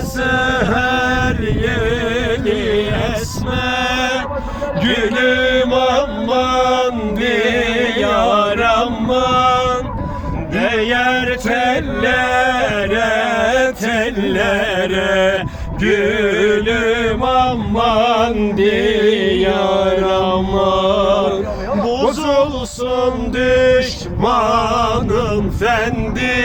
seher yeni esmer Gülüm aman diyar aman. Değer tellere tellere Gülüm aman diyar aman Bozulsun düşmanım fendi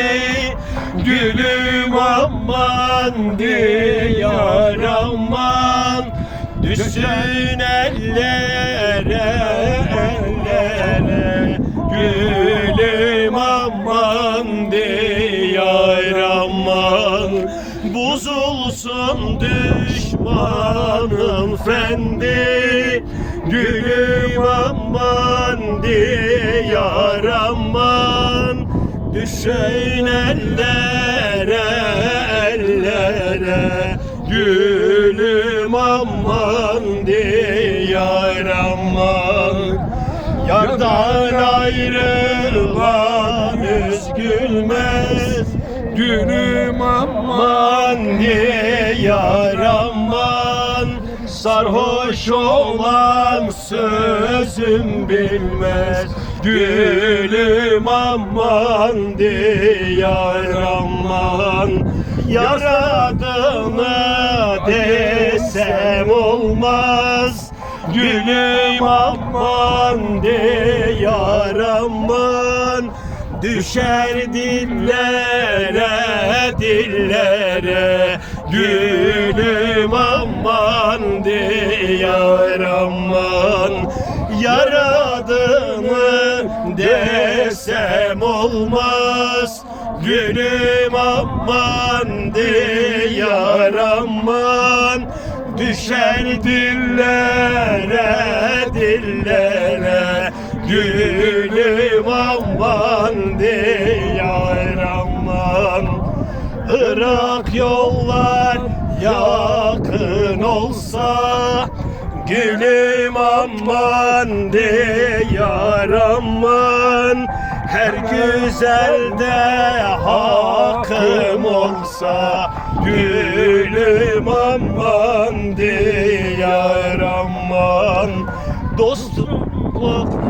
Gülüm aman diyar aman. Düşsün ellere ellere Gülüm aman diyar aman. Bozulsun düşmanım fendi Gülüm aman diyar aman Düşün ellere ellere. Gülüm aman diyar Yardan ayrılan üzgülmez Günüm aman diyar Sarhoş olan sözüm bilmez. Gülüm aman diyar aman. Yaradığını desem olmaz. Gülüm aman diyar aman Düşer dillere dillere. Gülüm aman diyar aman. Yaradığını desem olmaz. Gülüm aman diyar aman. Düşer dillere dillere. Gülüm Irak yollar yakın olsa Gülüm aman diyar aman Her güzelde hakkım olsa Gülüm aman diyar aman. Dostluk